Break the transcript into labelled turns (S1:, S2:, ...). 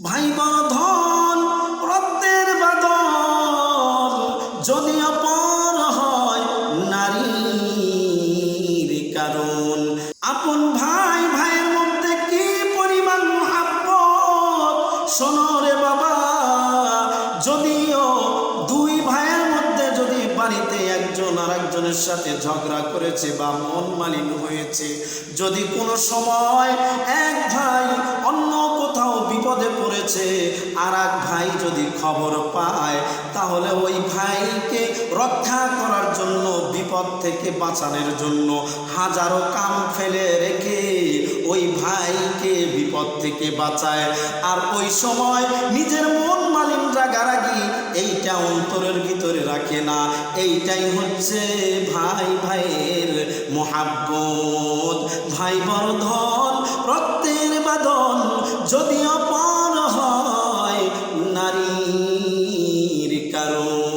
S1: ভাই বন্ধন রক্তের বাদল, যদি অপর হয় নারীর কারণ। আপন ভাই, ভাইয়ের মধ্যে কি পরিমাণ মহাব্বত? শোনো রে বাবা, যদিও দুই ভাইয়ের মধ্যে যদি বাড়িতে একজন আর একজনের সাথে ঝগড়া করেছে বা মন মালিন হয়েছে, যদি কোনো সময় এক ভাই পড়েছে আর ভাই যদি খবর পায়, তাহলে ওই ভাইকে রক্ষা করার জন্য, বিপদ থেকে বাঁচানোর জন্য হাজারো কাম ফেলে রেখে ওই ভাইকে বিপদ থেকে বাঁচায়। আর ওই সময় নিজের মন মালিন রাগারাগি এইটা অন্তরের ভিতরে রাখে না, এইটাই হচ্ছে ভাই ভাইয়ের মহাব্বত। ভাই বর্ধন রক্তের বাদন যদি caro